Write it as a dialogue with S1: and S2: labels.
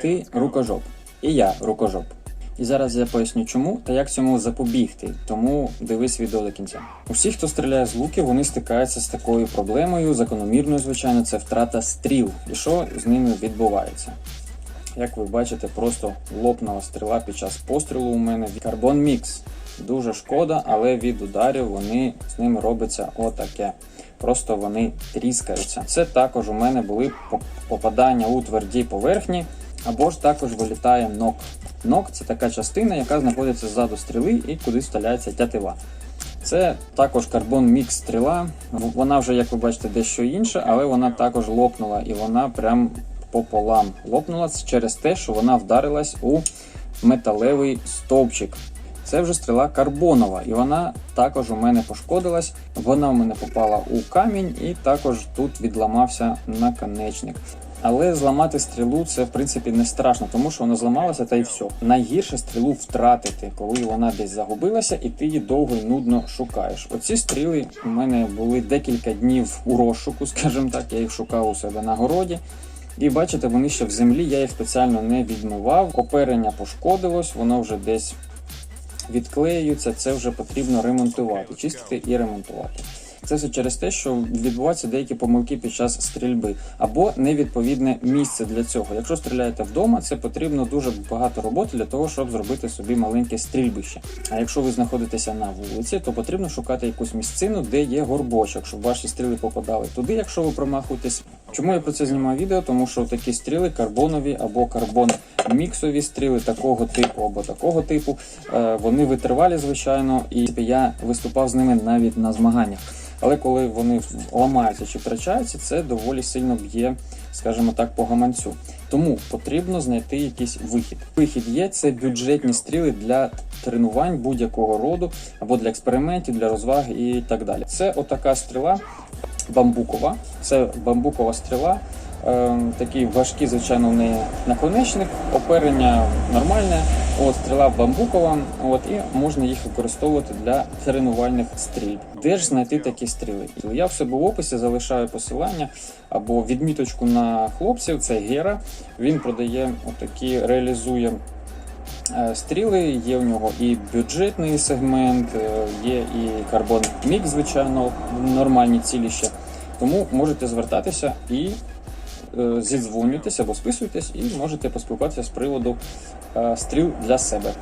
S1: Ти рукожоп. І я рукожоп. І зараз я поясню чому та як цьому запобігти. Тому дивись відео до кінця. Усі, хто стріляє з луків, вони стикаються з такою проблемою, закономірною, звичайно, це втрата стріл. І що з ними відбувається? Як ви бачите, просто лопнула стріла під час пострілу у мене. Карбон мікс. Дуже шкода, але від ударів вони з ними робиться отаке. Просто вони тріскаються. Це також у мене були попадання у тверді поверхні, або ж також вилітає нок. Нок це така частина, яка знаходиться ззаду стріли і куди вставляється тятива. Це також карбон мікс стріла. Вона вже, як ви бачите, дещо інша, але вона також лопнула і вона прям пополам лопнула через те, що вона вдарилась у металевий стовпчик. Це вже стріла карбонова, і вона також у мене пошкодилась. Вона у мене попала у камінь, і також тут відламався наконечник. Але зламати стрілу це в принципі не страшно, тому що вона зламалася та й все. Найгірше стрілу втратити, коли вона десь загубилася, і ти її довго і нудно шукаєш. Оці стріли у мене були декілька днів у розшуку, скажімо так. Я їх шукав у себе на городі. І бачите, вони ще в землі, я їх спеціально не відмивав. Оперення пошкодилось, воно вже десь відклеюється, це вже потрібно ремонтувати, чистити і ремонтувати. Це все через те, що відбуваються деякі помилки під час стрільби або невідповідне місце для цього. Якщо стріляєте вдома, це потрібно дуже багато роботи для того, щоб зробити собі маленьке стрільбище. А якщо ви знаходитеся на вулиці, то потрібно шукати якусь місцину, де є горбочок, щоб ваші стріли попадали туди, якщо ви промахуєтесь. Чому я про це знімаю відео? Тому що такі стріли карбонові або карбон міксові стріли такого типу або такого типу, е, вони витривалі, звичайно, і я виступав з ними навіть на змаганнях. Але коли вони ламаються чи втрачаються, це доволі сильно б'є, скажімо так, по гаманцю. Тому потрібно знайти якийсь вихід. Вихід є це бюджетні стріли для тренувань будь-якого роду, або для експериментів, для розваги і так далі. Це отака стріла бамбукова. Це бамбукова стріла. Е, такий важкий, звичайно, в неї наконечник, оперення нормальне, от стріла бамбукова, от і можна їх використовувати для тренувальних стрільб. Де ж знайти такі стріли? Я в себе в описі залишаю посилання або відміточку на хлопців. Це Гера. Він продає отакі, реалізує е, стріли. Є у нього і бюджетний сегмент, е, є і карбон мікс, звичайно, нормальні ціліща. Тому можете звертатися і е, зідзвонюйтесь або списуйтесь, і можете поспілкуватися з приводу стріл для себе.